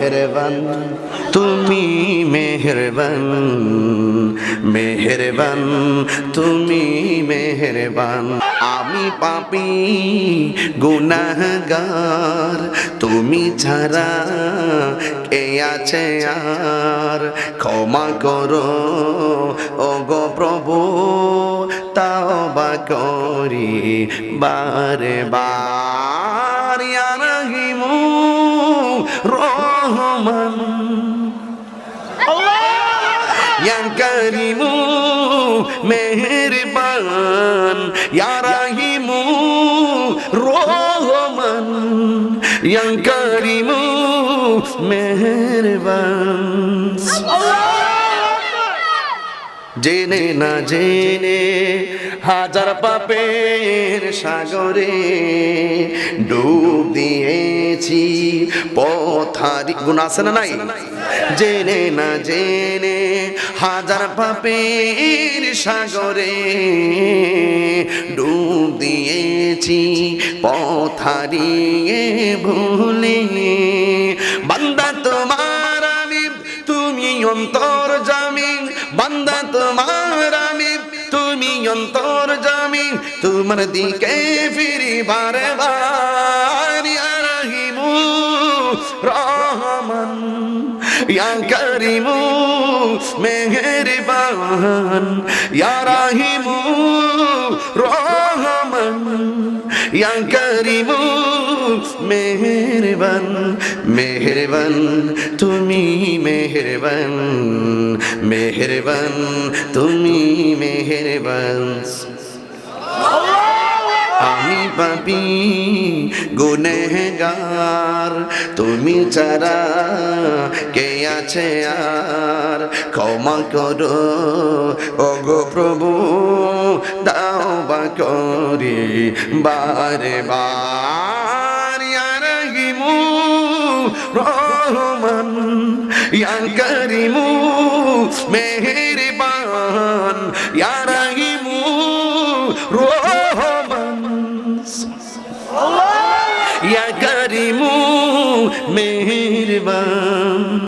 মেহেরবান, তুমি মেহেরবান মেহেরবান, তুমি মেহেরবান। আমি পাপি, গুনাহগার, তুমি ছাড়া কে আছে আর? ক্ষমা করো ও গো প্রভু তাও বা করি বারে বার ইয়া রহিমু রহমান ইয়া করিমু মেহেরবান ইয়া রহিমু রহমান ইয়া করিমু মেহেরবান জেনে না জেনে হাজার পাপের সাগরে ডুব দিয়েছি পথারি গুণ আছে না নাই? জেনে না জেনে হাজার পাপের সাগরে ডুব দিয়েছি পথারিয়ে ভুলে। বান্দা তোমার আমি তুমি অন্তর জামিন। বান্দা তোমার আমি তুমি অন্তর জামিন। তোমার দিকে ফিরি বারে। রহমান, ইয়া করিমু মেহেরবান, ইয়া রহিমু রহমান, ইয়া করিমু মেহেরবান মেহেরবান, তুমি মেহেরবান মেহেরবান, তুমি মেহেরবান। আমি পাপি গুনেগার তুমি ছাড়া কে আছে আর? ক্ষমা করো। ও প্রভু, দাও বা করি। বারে বার রহিমু রহমান ইয়া করিমু, মেহেরবান রহমান ইয়া কারিমু মেহেরবান।